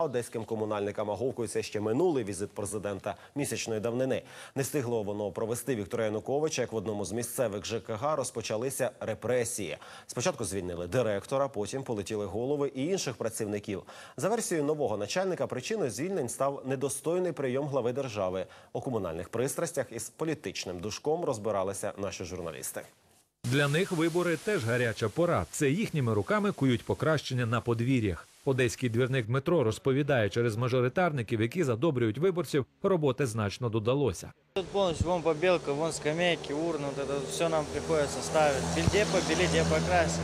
Одеським комунальникам аговкується ще минулий візит президента місячної давнини. Не встигло воно провести Віктора Януковича, як в одному з місцевих ЖКГ розпочалися репресії. Спочатку звільнили директора, потім полетіли голови і інших працівників. За версією нового начальника, причиною звільнень став недостойний прийом глави держави. У комунальних пристрастях із політичним душком розбиралися наші журналісти. Для них вибори теж гаряча пора. Це їхніми руками кують покращення на подвір'ях. Одеський двірник Дмитро розповідає, через мажоритарників, які задобрюють виборців, роботи значно додалося. Тут полностью вон побелка, вон скамейки, урны, вот это все нам приходится ставить. Везде побелить, где покрасить.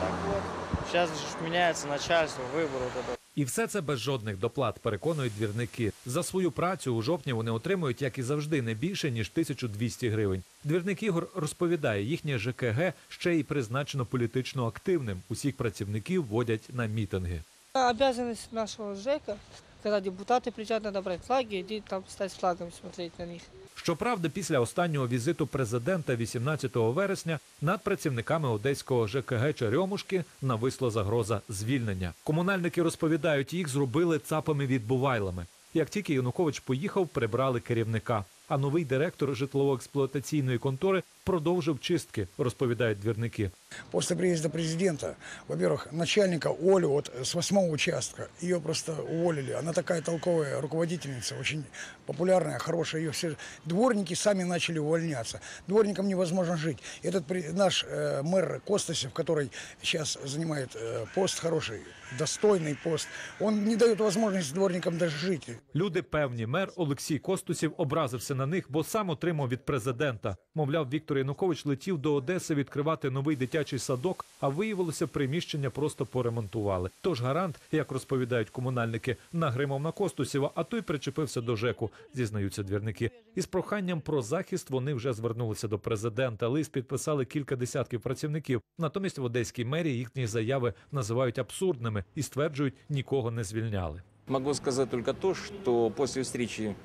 Так вот. Сейчас же меняется начальство, выбор вот это. І все це без жодних доплат, переконують двірники. За свою працю у жовтні вони отримують, як і завжди, не більше ніж 1200 гривень. Двірник Ігор розповідає, їхнє ЖКГ ще й призначено політично активним. Усіх працівників водять на мітинги. Обязанность нашего ЖЭКа, когда депутаты приезжают, надо брать флаги, иди там стать флагом, смотреть на них. Щоправда, після останнього візиту президента 18 вересня над працівниками одеського ЖКГ Черемушки нависла загроза звільнення. Комунальники розповідають, їх зробили цапами відбувайлами. Як тільки Янукович поїхав, прибрали керівника А новий директор житлово-експлуатаційної контори продовжив чистки, розповідають двірники. После приезда президента, во-первых, начальника Олю вот с восьмого участка, ее просто уволили. Она такая толковая руководительница, очень популярная, хорошая. Ее все дворники сами начали увольняться. Дворникам невозможно жить. Этот при- наш э, мэр Костасев, который сейчас занимает э, пост хороший, достойный пост, он не дает возможности дворникам даже жить. Люди певні, мер Олексій Костусів образився на них, бо сам отримав від президента. Мовляв, Віктор Янукович летів до Одеси відкривати новий дитячий садок, а виявилося, приміщення просто поремонтували. Тож гарант, як розповідають комунальники, нагримав на Костусєва, а той причепився до ЖЕКу, зізнаються двірники. Із проханням про захист вони вже звернулися до президента. Лист підписали кілька десятків працівників. Натомість в одеській мерії їхні заяви називають абсурдними і стверджують, нікого не звільняли. Могу сказать только то, что после встречи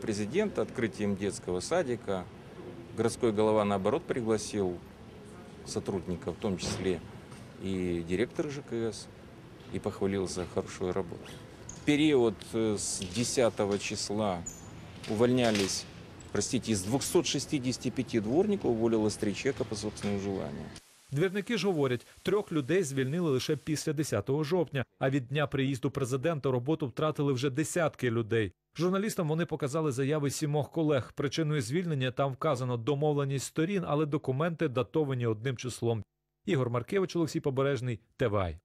президента, открытием детского садика, городской голова, наоборот, пригласил сотрудников, в том числе и директора ЖКС, и похвалил за хорошую работу. В период э, с 10 числа увольнялись, простите, из 265 дворников уволилось три человека по собственному желанию. Двірники ж говорять, трьох людей звільнили лише після 10 жовтня, а від дня приїзду президента роботу втратили вже десятки людей. Журналістам вони показали заяви сімох колег. Причиною звільнення там вказано домовленість сторін, але документи датовані одним числом. Ігор Маркевич, Олексій Побережний, ТВАЙ.